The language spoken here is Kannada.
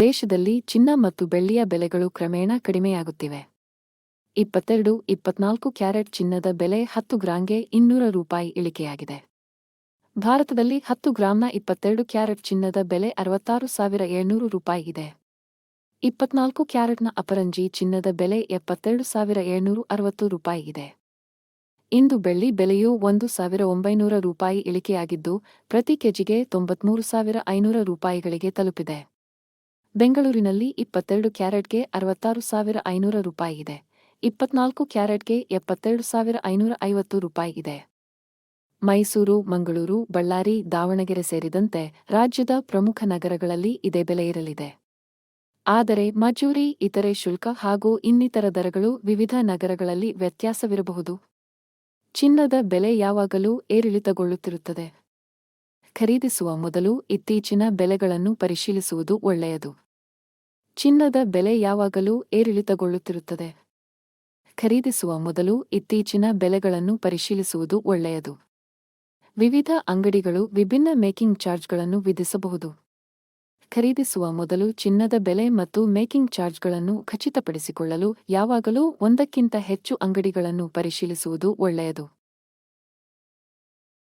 ದೇಶದಲ್ಲಿ ಚಿನ್ನ ಮತ್ತು ಬೆಳ್ಳಿಯ ಬೆಲೆಗಳು ಕ್ರಮೇಣ ಕಡಿಮೆಯಾಗುತ್ತಿವೆ. ಇಪ್ಪತ್ತೆರಡು, ಇಪ್ಪತ್ನಾಲ್ಕು ಕ್ಯಾರೆಟ್ ಚಿನ್ನದ ಬೆಲೆ ಹತ್ತು ಗ್ರಾಂಗೆ ಇನ್ನೂರ ರೂಪಾಯಿ ಇಳಿಕೆಯಾಗಿದೆ. ಭಾರತದಲ್ಲಿ ಹತ್ತು ಗ್ರಾಂನ ಇಪ್ಪತ್ತೆರಡು ಕ್ಯಾರೆಟ್ ಚಿನ್ನದ ಬೆಲೆ ಅರವತ್ತಾರು ಸಾವಿರ ಏಳ್ನೂರು ರೂಪಾಯಿ ಇದೆ. ಇಪ್ಪತ್ನಾಲ್ಕು ಕ್ಯಾರೆಟ್ನ ಅಪರಂಜಿ ಚಿನ್ನದ ಬೆಲೆ ಎಪ್ಪತ್ತೆರಡು ಸಾವಿರ ಏಳ್ನೂರು ಅರವತ್ತು ರೂಪಾಯಿ ಇದೆ. ಇಂದು ಬೆಳ್ಳಿ ಬೆಲೆಯು ಒಂದು ಸಾವಿರ ಒಂಬೈನೂರ ರೂಪಾಯಿ ಇಳಿಕೆಯಾಗಿದ್ದು, ಪ್ರತಿ ಕೆಜಿಗೆ ತೊಂಬತ್ಮೂರು ಸಾವಿರ ಐನೂರ ರೂಪಾಯಿಗಳಿಗೆ ತಲುಪಿದೆ. ಬೆಂಗಳೂರಿನಲ್ಲಿ ಇಪ್ಪತ್ತೆರಡು ಕ್ಯಾರೆಟ್ಗೆ ಅರವತ್ತಾರು ಸಾವಿರ ಐನೂರ ರೂಪಾಯಿ ಇದೆ. ಇಪ್ಪತ್ನಾಲ್ಕು ಕ್ಯಾರೆಟ್ಗೆ ಎಪ್ಪತ್ತೆರಡು ಸಾವಿರ ಐನೂರ ಐವತ್ತು ರೂಪಾಯಿ ಇದೆ. ಮೈಸೂರು, ಮಂಗಳೂರು, ಬಳ್ಳಾರಿ, ದಾವಣಗೆರೆ ಸೇರಿದಂತೆ ರಾಜ್ಯದ ಪ್ರಮುಖ ನಗರಗಳಲ್ಲಿ ಇದೇ ಬೆಲೆ ಇರಲಿದೆ. ಆದರೆ ಮಜೂರಿ, ಇತರೆ ಶುಲ್ಕ ಹಾಗೂ ಇನ್ನಿತರ ದರಗಳು ವಿವಿಧ ನಗರಗಳಲ್ಲಿ ವ್ಯತ್ಯಾಸವಿರಬಹುದು. ಚಿನ್ನದ ಬೆಲೆ ಯಾವಾಗಲೂ ಏರಿಳಿತಗೊಳ್ಳುತ್ತಿರುತ್ತದೆ. ಖರೀದಿಸುವ ಮೊದಲು ಇತ್ತೀಚಿನ ಬೆಲೆಗಳನ್ನು ಪರಿಶೀಲಿಸುವುದು ಒಳ್ಳೆಯದು. ಚಿನ್ನದ ಬೆಲೆ ಯಾವಾಗಲೂ ಏರಿಳಿತಗೊಳ್ಳುತ್ತಿರುತ್ತದೆ. ಖರೀದಿಸುವ ಮೊದಲು ಇತ್ತೀಚಿನ ಬೆಲೆಗಳನ್ನು ಪರಿಶೀಲಿಸುವುದು ಒಳ್ಳೆಯದು. ವಿವಿಧ ಅಂಗಡಿಗಳು ವಿಭಿನ್ನ ಮೇಕಿಂಗ್ ಚಾರ್ಜ್ಗಳನ್ನು ವಿಧಿಸಬಹುದು. ಖರೀದಿಸುವ ಮೊದಲು ಚಿನ್ನದ ಬೆಲೆ ಮತ್ತು ಮೇಕಿಂಗ್ ಚಾರ್ಜ್ಗಳನ್ನು ಖಚಿತಪಡಿಸಿಕೊಳ್ಳಲು ಯಾವಾಗಲೂ ಒಂದಕ್ಕಿಂತ ಹೆಚ್ಚು ಅಂಗಡಿಗಳನ್ನು ಪರಿಶೀಲಿಸುವುದು ಒಳ್ಳೆಯದು.